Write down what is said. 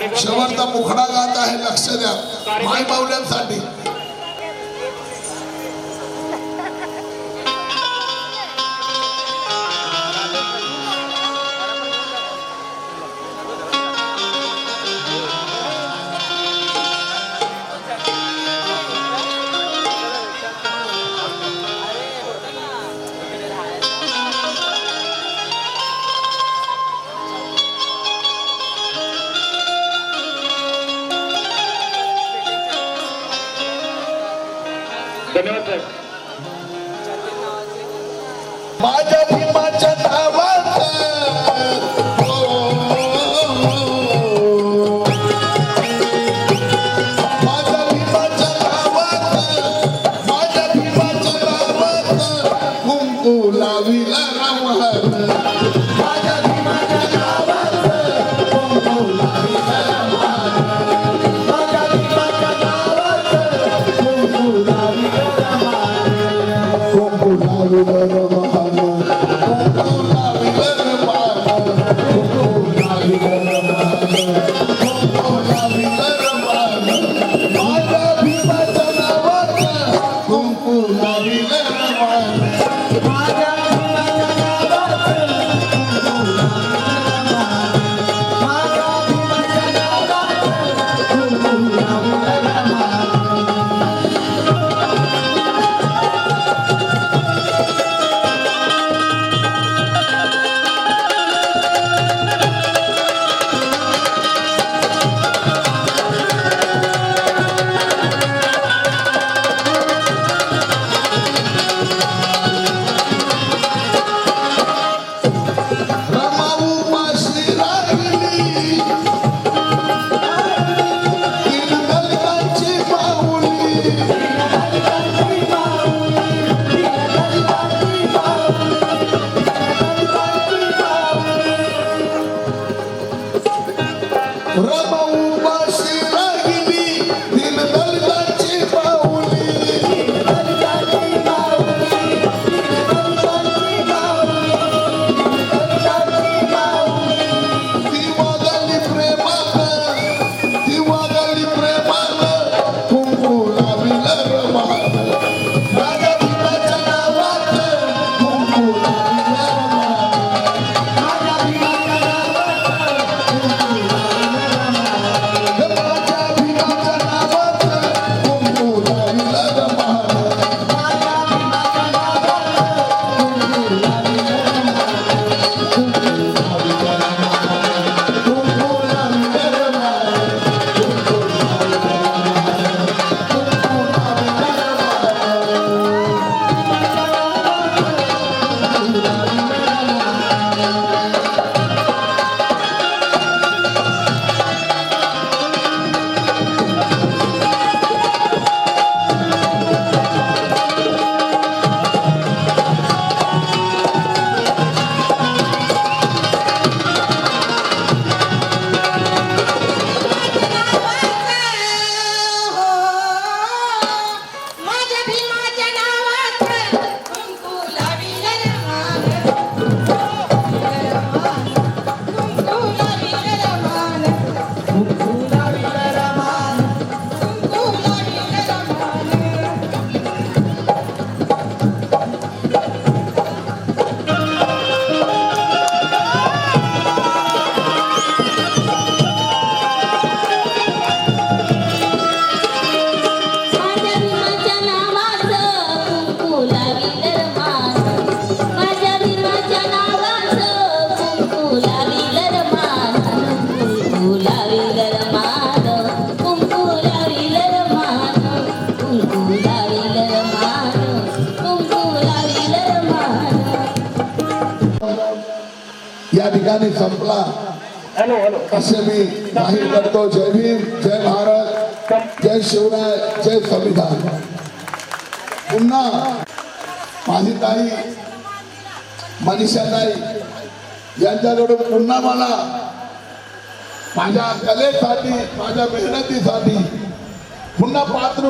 शेवटचा मुखडा गात आहे लक्ष द्या. माय माऊल्यांसाठी धन्यवाद साहेब माझ्या मैदान संपला। असे मी जाहीर करतो. जय भीम जय भारत जय शिवराय जय संविधान. पुन्हा माझी ताई मनीषा ताई यांच्याकडून पुन्हा मला माझ्या कलेसाठी माझ्या मेहनतीसाठी पुन्हा पात्र